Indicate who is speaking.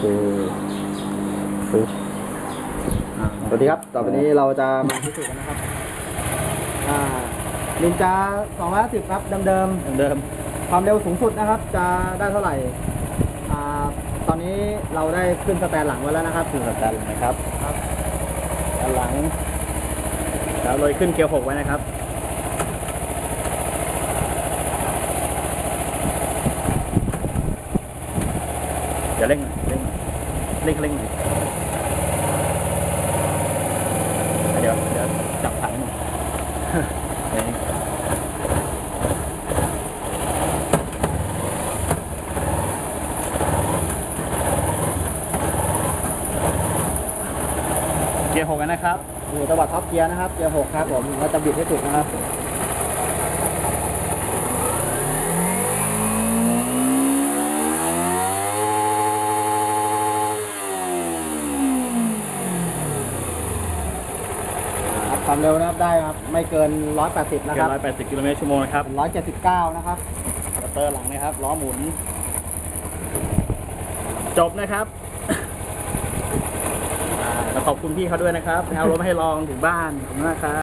Speaker 1: เคปึ๊บอ่าสวัสดีครับ ต่อไปนี้เราจะมาพิสูจน์กันนะครับอ่านินจา250 ครับเดิม
Speaker 2: เดิม
Speaker 1: ๆความเร็วสูงสุดนะครับ จะได้เท่าไหร่อ่าตอนนี้เราได้ขึ้นสแตนหลังไว้แล้วนะครับ
Speaker 2: คือสแตนนะครับ
Speaker 1: ครับ
Speaker 2: ด้านหลังแล้วเลยขึ้นเกียร์หกไว้นะครับ เดี๋ยวเร่งเร่งเร่งเร่งเดี๋ยวเดี๋ยวจับถังหน่อยเดี๋ยวนี้เกียร์หกนะครับ
Speaker 1: อยู่จังหวัดท็อปเกียร์นะครับ เกียร์หกครับผมเราจะบิดให้ถูกนะครับ ครับความเร็วนะครับได้ครับไม่เกิน 180 นะ
Speaker 2: เกี
Speaker 1: ค
Speaker 2: ย
Speaker 1: รับ
Speaker 2: ร์ร้อยแปดสิบกิโลเมตรชั่วโมงนะครับ
Speaker 1: 179 นะครับ
Speaker 2: สเตอร์หลังนะครับล้อหมุน จบนะครับอ่าแล้วขอบคุณพี่เขาด้วยนะครับเอารถมาให้ลองถึงบ้านขอบคุณมากครับ